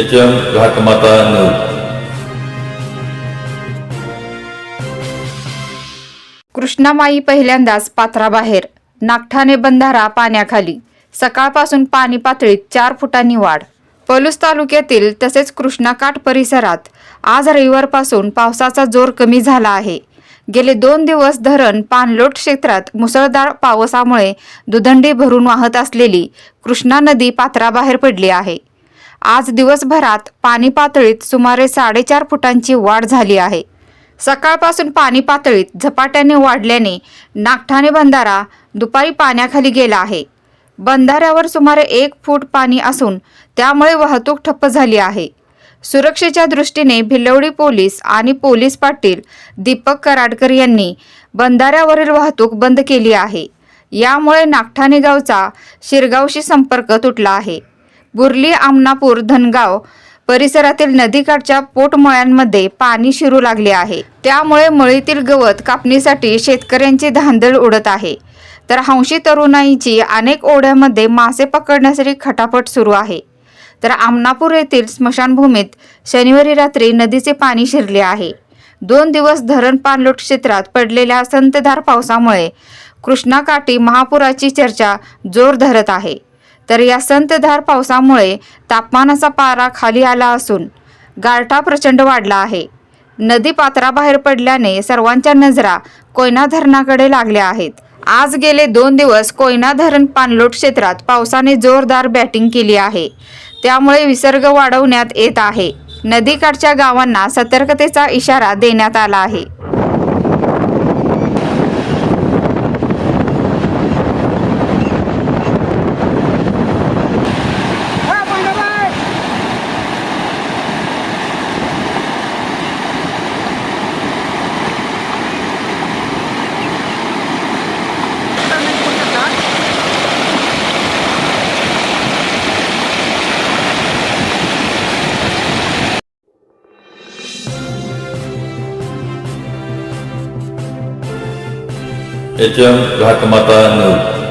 H M Ghatmata news Krishnamai पहिल्यांदाच पात्राबाहेर. नागठाणे बंधारा पाण्याखाली. सकाळपासून पाणी पातळीत चार फुटांनी वाढ. पलूस तालुक्यातील तसेच कृष्णाकाठ परिसरात आज रविवारपासून पावसाचा जोर कमी झाला आहे. गेले दोन दिवस धरण पाणलोट क्षेत्रात मुसळधार पावसामुळे दुधंडी भरून वाहत असलेली कृष्णा नदी पात्राबाहेर पडली आहे. आज दिवसभरात पाणी पातळीत सुमारे साडेचार फुटांची वाढ झाली आहे. सकाळपासून पाणी पातळीत झपाट्याने वाढल्याने नागठाणे बंधारा दुपारी पाण्याखाली गेला आहे. बंधाऱ्यावर सुमारे एक फूट पाणी असून त्यामुळे वाहतूक ठप्प झाली आहे. सुरक्षेच्या दृष्टीने भिलवडी पोलीस आणि पोलीस पाटील दीपक कराडकर यांनी बंधाऱ्यावरील वाहतूक बंद केली आहे. यामुळे नागठाणे गावचा शिरगावशी संपर्क तुटला आहे. बुर्ली आमनापूर धनगाव परिसरातील नदीकाठच्या पोटमळ्यांमध्ये पाणी शिरू लागले आहे. त्यामुळे मळीतील गवत कापणीसाठी शेतकऱ्यांची धांदळ उडत आहे. तर हंशी तरुणाईची अनेक ओढ्यामध्ये मासे पकडण्यासाठी खटापट सुरू आहे. तर आमनापूर येथील स्मशानभूमीत शनिवारी रात्री नदीचे पाणी शिरले आहे. दोन दिवस धरण पाणलोट क्षेत्रात पडलेल्या संतधार पावसामुळे कृष्णाकाठी महापुराची चर्चा जोर धरत आहे. तर या संतधार पावसामुळे तापमानाचा पारा खाली आला असून गारठा प्रचंड वाढला आहे. नदी पात्राबाहेर पडल्याने सर्वांच्या नजरा कोयना धरणाकडे लागल्या आहेत. आज गेले दोन दिवस कोयना धरण पाणलोट क्षेत्रात पावसाने जोरदार बॅटिंग केली आहे. त्यामुळे विसर्ग वाढवण्यात येत आहे. नदीकाठच्या गावांना सतर्कतेचा इशारा देण्यात आला आहे. H M Ghatmata news